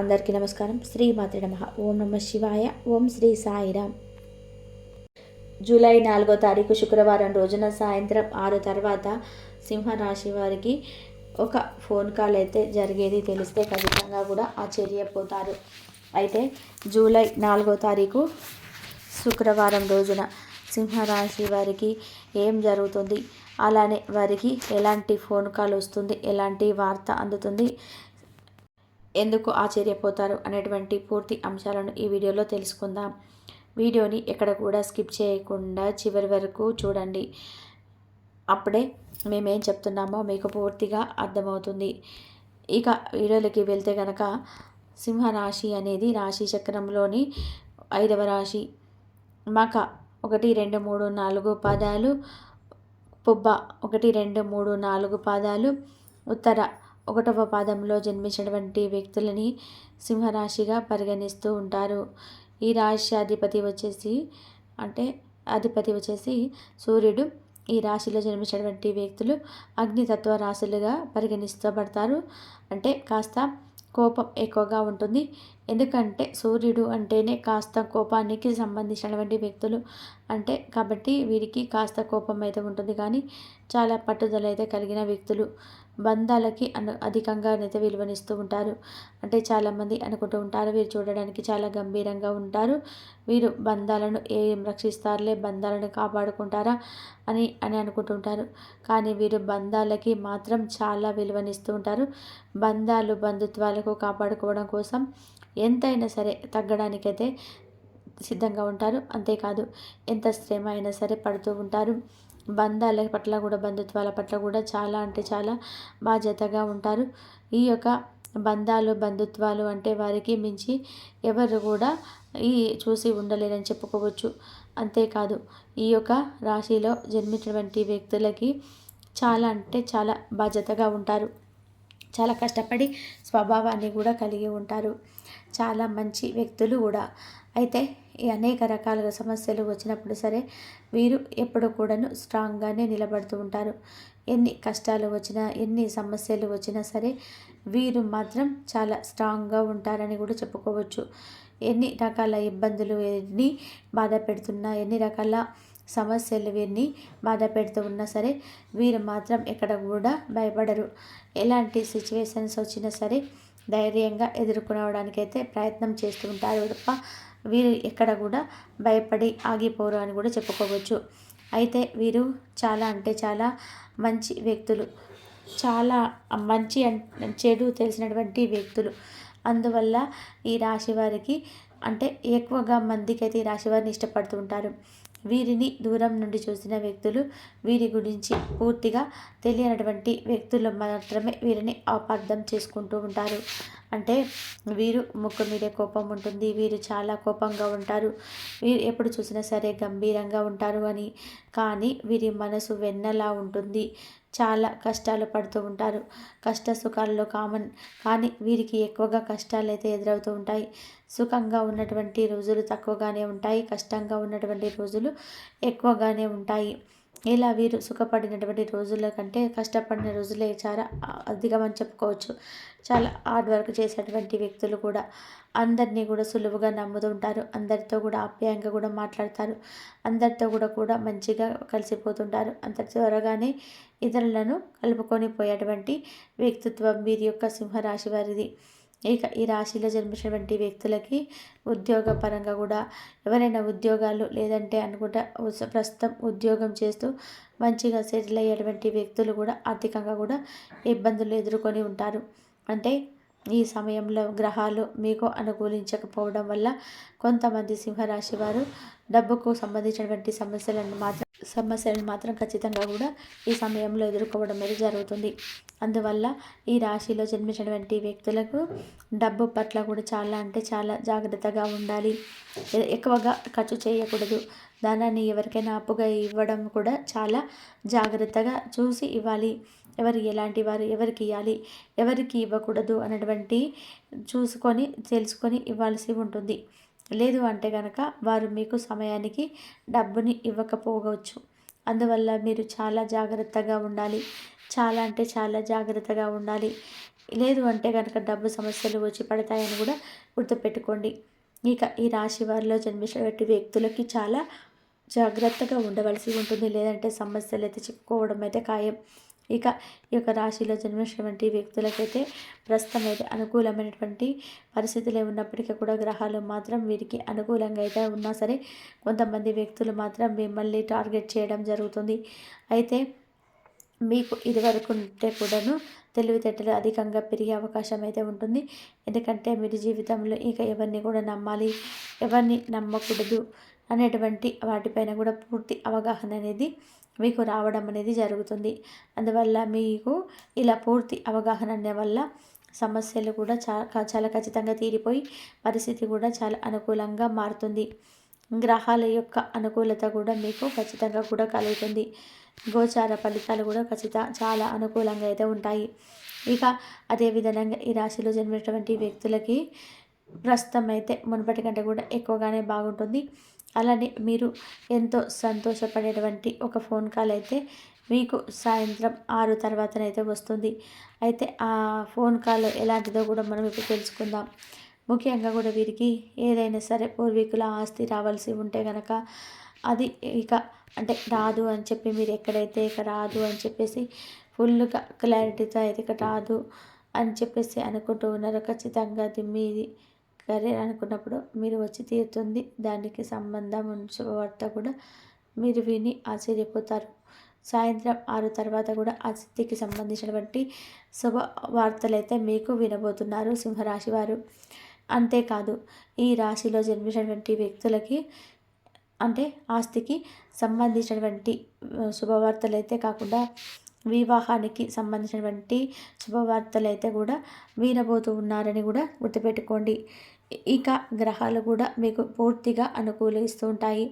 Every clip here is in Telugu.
అందరికీ నమస్కారం. శ్రీ మాతృ నమ. ఓం నమ శివాయ. ఓం శ్రీ సాయిరామ్ జూలై నాలుగో తారీఖు శుక్రవారం రోజున సాయంత్రం ఆరు తర్వాత సింహరాశి వారికి ఒక ఫోన్ కాల్ అయితే జరిగేది. తెలిస్తే ఖచ్చితంగా కూడా ఆశ్చర్యపోతారు. అయితే జూలై నాలుగో తారీఖు శుక్రవారం రోజున సింహరాశి వారికి ఏం జరుగుతుంది? అలానే వారికి ఎలాంటి ఫోన్ కాల్ వస్తుంది? ఎలాంటి వార్త అందుతుంది? ఎందుకు ఆశ్చర్యపోతారు అనేటువంటి పూర్తి అంశాలను ఈ వీడియోలో తెలుసుకుందాం. వీడియోని ఎక్కడ కూడా స్కిప్ చేయకుండా చివరి వరకు చూడండి. అప్పుడే మేమేం చెప్తున్నామో మీకు పూర్తిగా అర్థమవుతుంది. ఇక వీడియోలకి వెళ్తే కనుక సింహరాశి అనేది రాశి చక్రంలోని ఐదవ రాశి. మక ఒకటి రెండు మూడు నాలుగు పదాలు. పుబ్బ ఒకటి రెండు మూడు నాలుగు పాదాలు. ఉత్తర ఒకటవ పాదంలో జన్మించినటువంటి వ్యక్తులని సింహరాశిగా పరిగణిస్తూ ఉంటారు. ఈ రాశి అధిపతి వచ్చేసి అంటే అధిపతి వచ్చేసి సూర్యుడు. ఈ రాశిలో జన్మించినటువంటి వ్యక్తులు అగ్నితత్వ రాశులుగా పరిగణిస్తబడతారు అంటే కాస్త కోపం ఎక్కువగా ఉంటుంది. ఎందుకంటే సూర్యుడు అంటేనే కాస్త కోపానికి సంబంధించినటువంటి వ్యక్తులు అంటే కాబట్టి వీరికి కాస్త కోపం అయితే ఉంటుంది. కానీ చాలా పట్టుదల అయితే కలిగిన వ్యక్తులు బంధాలకి అను అధికంగా అయితే విలువనిస్తూ ఉంటారు. అంటే చాలామంది అనుకుంటూ ఉంటారు వీరు చూడడానికి చాలా గంభీరంగా ఉంటారు. వీరు బంధాలను ఏం రక్షిస్తారులే బంధాలను కాపాడుకుంటారా అని అని అనుకుంటుంటారు కానీ వీరు బంధాలకి మాత్రం చాలా విలువనిస్తూ ఉంటారు. బంధాలు బంధుత్వాలకు కాపాడుకోవడం కోసం ఎంతైనా సరే తగ్గడానికైతే సిద్ధంగా ఉంటారు. అంతేకాదు ఎంత శ్రమ అయినా సరే పడుతూ ఉంటారు. బంధాల పట్ల కూడా బంధుత్వాల పట్ల కూడా చాలా అంటే చాలా బాధ్యతగా ఉంటారు. ఈ యొక్క బంధాలు బంధుత్వాలు అంటే వారికి మించి ఎవరు కూడా ఈ చూసి ఉండలేరని చెప్పుకోవచ్చు. అంతేకాదు ఈ యొక్క రాశిలో జన్మించినటువంటి వ్యక్తులకి చాలా అంటే చాలా బాధ్యతగా ఉంటారు. చాలా కష్టపడి స్వభావాన్ని కూడా కలిగి ఉంటారు. చాలా మంచి వ్యక్తులు కూడా. అయితే ఈ అనేక రకాలుగా సమస్యలు వచ్చినప్పుడు సరే వీరు ఎప్పుడు కూడాను స్ట్రాంగ్గానే నిలబడుతూ ఉంటారు. ఎన్ని కష్టాలు వచ్చినా ఎన్ని సమస్యలు వచ్చినా సరే వీరు మాత్రం చాలా స్ట్రాంగ్గా ఉంటారని కూడా చెప్పుకోవచ్చు. ఎన్ని రకాల ఇబ్బందులు ఎన్ని బాధ పెడుతున్నా ఎన్ని రకాల సమస్యలు వీరిని బాధ పెడుతూ ఉన్నా సరే వీరు మాత్రం ఎక్కడ కూడా భయపడరు. ఎలాంటి సిచ్యువేషన్స్ వచ్చినా సరే ధైర్యంగా ఎదుర్కొనడానికైతే ప్రయత్నం చేస్తూ ఉంటారు తప్ప వీరు ఎక్కడ కూడా భయపడి ఆగిపోరు అని కూడా చెప్పుకోవచ్చు. అయితే వీరు చాలా అంటే చాలా మంచి వ్యక్తులు. చాలా మంచి చెడు తెలిసినటువంటి వ్యక్తులు. అందువల్ల ఈ రాశి వారికి అంటే ఎక్కువగా మందికి అయితే ఈ రాశి వారిని ఇష్టపడుతూ ఉంటారు వీరిని దూరం నుండి చూసిన వ్యక్తులు వీరి గురించి పూర్తిగా తెలియనటువంటి వ్యక్తులు మాత్రమే వీరిని అపార్థం చేసుకుంటూ ఉంటారు. అంటే వీరు ముక్కు మీదే కోపం ఉంటుంది వీరు చాలా కోపంగా ఉంటారు వీరు ఎప్పుడు చూసినా సరే గంభీరంగా ఉంటారు అని. కానీ వీరి మనసు వెన్నలా ఉంటుంది చాలా కష్టాలు పడుతూ ఉంటారు. కష్ట సుఖాల్లో కామన్. కానీ వీరికి ఎక్కువగా కష్టాలు అయితే ఎదురవుతూ ఉంటాయి. సుఖంగా ఉన్నటువంటి రోజులు తక్కువగానే ఉంటాయి. కష్టంగా ఉన్నటువంటి రోజులు ఎక్కువగానే ఉంటాయి. ఇలా వీరు సుఖపడినటువంటి రోజుల కంటే కష్టపడిన రోజులే చాలా అధికమని చెప్పుకోవచ్చు. చాలా హార్డ్ వర్క్ చేసేటువంటి వ్యక్తులు కూడా అందరినీ కూడా సులువుగా నమ్ముతుంటారు అందరితో కూడా ఆప్యాయంగా కూడా మాట్లాడతారు. అందరితో కూడా కూడా మంచిగా కలిసిపోతుంటారు. అంత త్వరగానే ఇతరులను కలుపుకొని పోయేటువంటి వ్యక్తిత్వం వీరి యొక్క సింహరాశి వారిది. ఇక ఈ రాశిలో జన్మించినటువంటి వ్యక్తులకి ఉద్యోగ పరంగా కూడా ఎవరైనా ఉద్యోగాలు లేదంటే అనుకుంటా ప్రస్తుతం ఉద్యోగం చేస్తూ మంచిగా సెటిల్ అయ్యేటువంటి వ్యక్తులు కూడా ఆర్థికంగా కూడా ఇబ్బందులు ఎదుర్కొని ఉంటారు. అంటే ఈ సమయంలో గ్రహాలు మీకు అనుకూలించకపోవడం వల్ల కొంతమంది సింహరాశి వారు డబ్బుకు సంబంధించినటువంటి సమస్యలను మాత్రం సమస్యలను మాత్రం ఖచ్చితంగా కూడా ఈ సమయంలో ఎదుర్కోవడం అనేది జరుగుతుంది. అందువల్ల ఈ రాశిలో జన్మించినటువంటి వ్యక్తులకు డబ్బు పట్ల కూడా చాలా అంటే చాలా జాగ్రత్తగా ఉండాలి. ఎక్కువగా ఖర్చు చేయకూడదు. ధనాన్ని ఎవరికైనా అప్పుగా ఇవ్వడం కూడా చాలా జాగ్రత్తగా చూసి ఇవ్వాలి. ఎవరు ఎలాంటి వారు ఎవరికి ఇవ్వాలి ఎవరికి ఇవ్వకూడదు అనేటువంటి చూసుకొని తెలుసుకొని ఇవ్వాల్సి ఉంటుంది. లేదు అంటే కనుక వారు మీకు సమయానికి డబ్బుని ఇవ్వకపోవచ్చు. అందువల్ల మీరు చాలా జాగ్రత్తగా ఉండాలి. చాలా అంటే చాలా జాగ్రత్తగా ఉండాలి. లేదు అంటే కనుక డబ్బు సమస్యలు వచ్చి పడతాయని కూడా గుర్తుపెట్టుకోండి. ఇక ఈ రాశి వారిలో జన్మించినటువంటి వ్యక్తులకి చాలా జాగ్రత్తగా ఉండవలసి ఉంటుంది. లేదంటే సమస్యలు అయితే చిక్కుకోవడం అయితే ఖాయం. ఇక ఈ యొక్క రాశిలో జన్మించినటువంటి వ్యక్తులకైతే ప్రస్తుతం అయితే అనుకూలమైనటువంటి పరిస్థితులే ఉన్నప్పటికీ కూడా గ్రహాలు మాత్రం వీరికి అనుకూలంగా అయితే ఉన్నా సరే కొంతమంది వ్యక్తులు మాత్రం మిమ్మల్ని టార్గెట్ చేయడం జరుగుతుంది. అయితే మీకు ఇదివరకు ఉంటే కూడాను తెలివితేటలు అధికంగా పెరిగే అవకాశం అయితే ఉంటుంది. ఎందుకంటే మీరు జీవితంలో ఇక ఎవరిని కూడా నమ్మాలి ఎవరిని నమ్మకూడదు అనేటువంటి వాటిపైన కూడా పూర్తి అవగాహన అనేది మీకు రావడం అనేది జరుగుతుంది. అందువల్ల మీకు ఇలా పూర్తి అవగాహన అనే వల్ల సమస్యలు కూడా చాలా చాలా ఖచ్చితంగా తీరిపోయి పరిస్థితి కూడా చాలా అనుకూలంగా మారుతుంది. గ్రహాల యొక్క అనుకూలత కూడా మీకు ఖచ్చితంగా కూడా కలుగుతుంది. గోచార ఫలితాలు కూడా ఖచ్చిత చాలా అనుకూలంగా అయితే ఉంటాయి. ఇక అదేవిధంగా ఈ రాశిలో జన్మినటువంటి వ్యక్తులకి ప్రస్తుతం అయితే మునుపటి కంటే కూడా ఎక్కువగానే బాగుంటుంది. అలానే మీరు ఎంతో సంతోషపడేటువంటి ఒక ఫోన్ కాల్ అయితే మీకు సాయంత్రం ఆరు తర్వాతనైతే వస్తుంది. అయితే ఆ ఫోన్ కాల్ ఎలాంటిదో కూడా మనం ఇప్పుడు తెలుసుకుందాం. ముఖ్యంగా కూడా వీరికి ఏదైనా సరే పూర్వీకుల ఆస్తి రావాల్సి ఉంటే కనుక అది ఇక అంటే రాదు అని చెప్పి మీరు ఎక్కడైతే ఇక రాదు అని చెప్పేసి ఫుల్గా క్లారిటీతో అయితే ఇక రాదు అని చెప్పేసి అనుకుంటూ ఉన్నారు. ఖచ్చితంగా అది మీది సరే అనుకున్నప్పుడు మీరు వచ్చి తీరుతుంది. దానికి సంబంధం వార్త కూడా మీరు విని ఆశ్చర్యపోతారు. సాయంత్రం ఆరు తర్వాత కూడా ఆ స్థితికి సంబంధించినటువంటి శుభ వార్తలు అయితే మీకు వినబోతున్నారు సింహరాశి వారు. అంతేకాదు ఈ రాశిలో జన్మించినటువంటి వ్యక్తులకి అంటే ఆస్తికి సంబంధించినటువంటి శుభవార్తలు అయితే కాకుండా వివాహానికి సంబంధించినటువంటి శుభవార్తలు అయితే కూడా వినబోతూ ఉన్నారని కూడా గుర్తుపెట్టుకోండి. ఇక గ్రహాలు కూడా మీకు పూర్తిగా అనుకూలిస్తూ ఉంటాయి.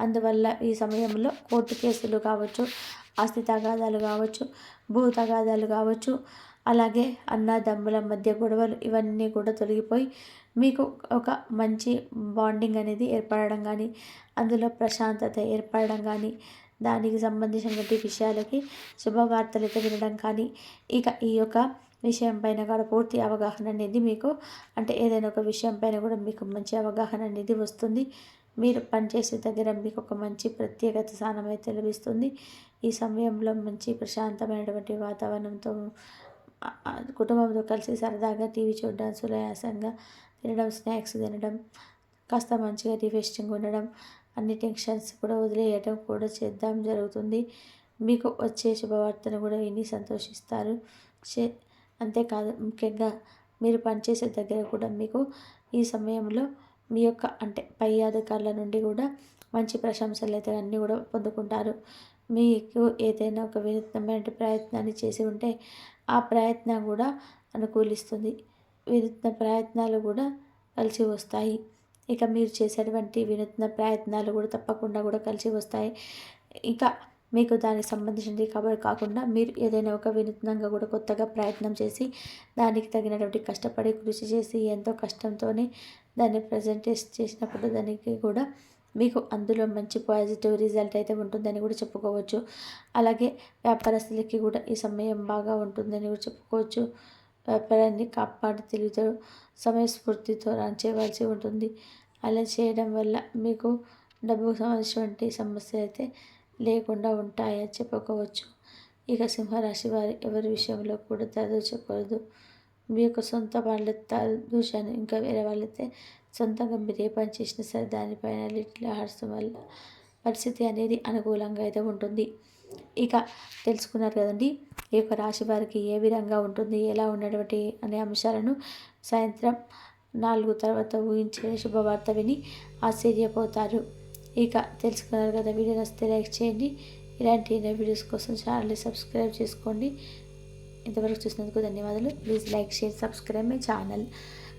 అందువల్ల ఈ సమయంలో కోర్టు కేసులు కావచ్చు ఆస్తి తగాదాలు కావచ్చు భూ తగాదాలు కావచ్చు అలాగే అన్నదమ్ముల మధ్య గొడవలు ఇవన్నీ కూడా తొలగిపోయి మీకు ఒక మంచి బాండింగ్ అనేది ఏర్పడడం కానీ అందులో ప్రశాంతత ఏర్పడడం కానీ దానికి సంబంధించినటువంటి విషయాలకి శుభవార్తలు అయితే వినడం కానీ ఇక ఈ యొక్క విషయం పైన కూడా పూర్తి అవగాహన అనేది మీకు అంటే ఏదైనా ఒక విషయం పైన కూడా మీకు మంచి అవగాహన అనేది వస్తుంది. మీరు పనిచేసే దగ్గర మీకు ఒక మంచి ప్రత్యేకత స్థానం అయితే లభిస్తుంది. ఈ సమయంలో మంచి ప్రశాంతమైనటువంటి వాతావరణంతో కుటుంబంతో కలిసి సరదాగా టీవీ చూడడం సులయాసంగా తినడం స్నాక్స్ తినడం కాస్త మంచిగా రిఫ్రెషింగ్ ఉండడం అన్ని టెన్షన్స్ కూడా వదిలేయటం కూడా చేద్దాం జరుగుతుంది. మీకు వచ్చే శుభవార్తను కూడా విని సంతోషిస్తారు. అంతేకాదు ముఖ్యంగా మీరు పనిచేసే దగ్గర కూడా మీకు ఈ సమయంలో మీ యొక్క అంటే పై అధికారుల నుండి కూడా మంచి ప్రశంసలు అయితే అన్నీ కూడా పొందుకుంటారు. మీకు ఏదైనా ఒక వినూత్నమైన ప్రయత్నాన్ని చేసి ఉంటే ఆ ప్రయత్నం కూడా అనుకూలిస్తుంది. వినూత్న ప్రయత్నాలు కూడా కలిసి వస్తాయి. ఇక మీరు చేసేటువంటి వినూత్న ప్రయత్నాలు కూడా తప్పకుండా కూడా కలిసి వస్తాయి. ఇంకా మీకు దానికి సంబంధించినది కాబట్టి కాకుండా మీరు ఏదైనా ఒక వినూత్నంగా కూడా కొత్తగా ప్రయత్నం చేసి దానికి తగినటువంటి కష్టపడి కృషి చేసి ఎంతో కష్టంతోనే దాన్ని ప్రజెంటేషన్ చేసినప్పుడు దానికి కూడా మీకు అందులో మంచి పాజిటివ్ రిజల్ట్ అయితే ఉంటుందని కూడా చెప్పుకోవచ్చు. అలాగే వ్యాపారస్తులకి కూడా ఈ సమయం బాగా ఉంటుందని కూడా చెప్పుకోవచ్చు. వ్యాపారాన్ని కాపాడి తెలివితో సమయస్ఫూర్తితో రన్ చేయవలసి ఉంటుంది. అలా చేయడం వల్ల మీకు డబ్బుకు సంబంధించినటువంటి సమస్య అయితే లేకుండా ఉంటాయని చెప్పుకోవచ్చు. ఇక సింహరాశి వారి ఎవరి విషయంలో కూడా తలదూచకూడదు మీ యొక్క సొంత వాళ్ళ దూషాన్ని ఇంకా వేరే వాళ్ళైతే సొంతంగా మీరు ఏ పని చేసినా సరే దానిపైన లిటిల్ హార్ట్స్ వల్ల పరిస్థితి అనేది అనుకూలంగా అయితే ఉంటుంది. ఇక తెలుసుకున్నారు కదండి ఈ యొక్క రాశి వారికి ఏ విధంగా ఉంటుంది ఎలా ఉన్నటువంటి అనే అంశాలను సాయంత్రం నాలుగు తర్వాత ఊహించే శుభవార్త విని ఆశ్చర్యపోతారు. ఇక తెలుసుకున్నారు కదా వీడియో నచ్చితే లైక్ చేయండి. ఇలాంటి వీడియోస్ కోసం ఛానల్ని సబ్స్క్రైబ్ చేసుకోండి. ఇంతవరకు చూసినందుకు ధన్యవాదాలు. Please like share subscribe my channel.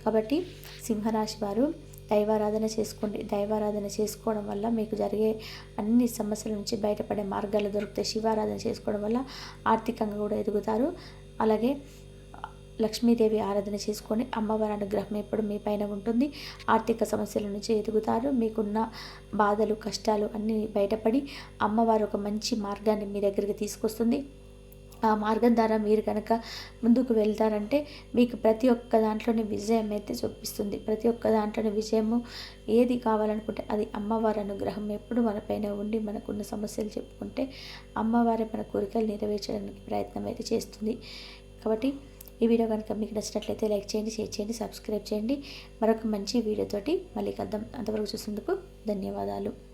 కాబట్టి సింహరాశి వారు దైవారాధన చేసుకోండి. దైవారాధన చేసుకోవడం వల్ల మీకు జరిగే అన్ని సమస్యల నుంచి బయటపడే మార్గాలు దొరుకుతాయి. శివారాధన చేసుకోవడం వల్ల ఆర్థికంగా కూడా ఎదుగుతారు. అలాగే లక్ష్మీదేవి ఆరాధన చేసుకొని అమ్మవారి అనుగ్రహం ఎప్పుడు మీ పైన ఉంటుంది. ఆర్థిక సమస్యల నుంచి ఎదుగుతారు. మీకున్న బాధలు కష్టాలు అన్నీ బయటపడి అమ్మవారు ఒక మంచి మార్గాన్ని మీ దగ్గరికి తీసుకొస్తుంది. ఆ మార్గం ద్వారా మీరు కనుక ముందుకు వెళ్తారంటే మీకు ప్రతి ఒక్క దాంట్లోని విజయం అయితే చూపిస్తుంది. ప్రతి ఒక్క దాంట్లోని విజయము ఏది కావాలనుకుంటే అది అమ్మవారి అనుగ్రహం. ఎప్పుడు మనపైన ఉండి మనకున్న సమస్యలు చెప్పుకుంటే అమ్మవారి మన కోరికలు నెరవేర్చడానికి ప్రయత్నం అయితే చేస్తుంది. కాబట్టి ఈ వీడియో కనుక మీకు నచ్చినట్లయితే లైక్ చేయండి షేర్ చేయండి సబ్స్క్రైబ్ చేయండి. మరొక మంచి వీడియోతోటి మళ్ళీ కలుద్దాం. అంతవరకు చూసేందుకు ధన్యవాదాలు.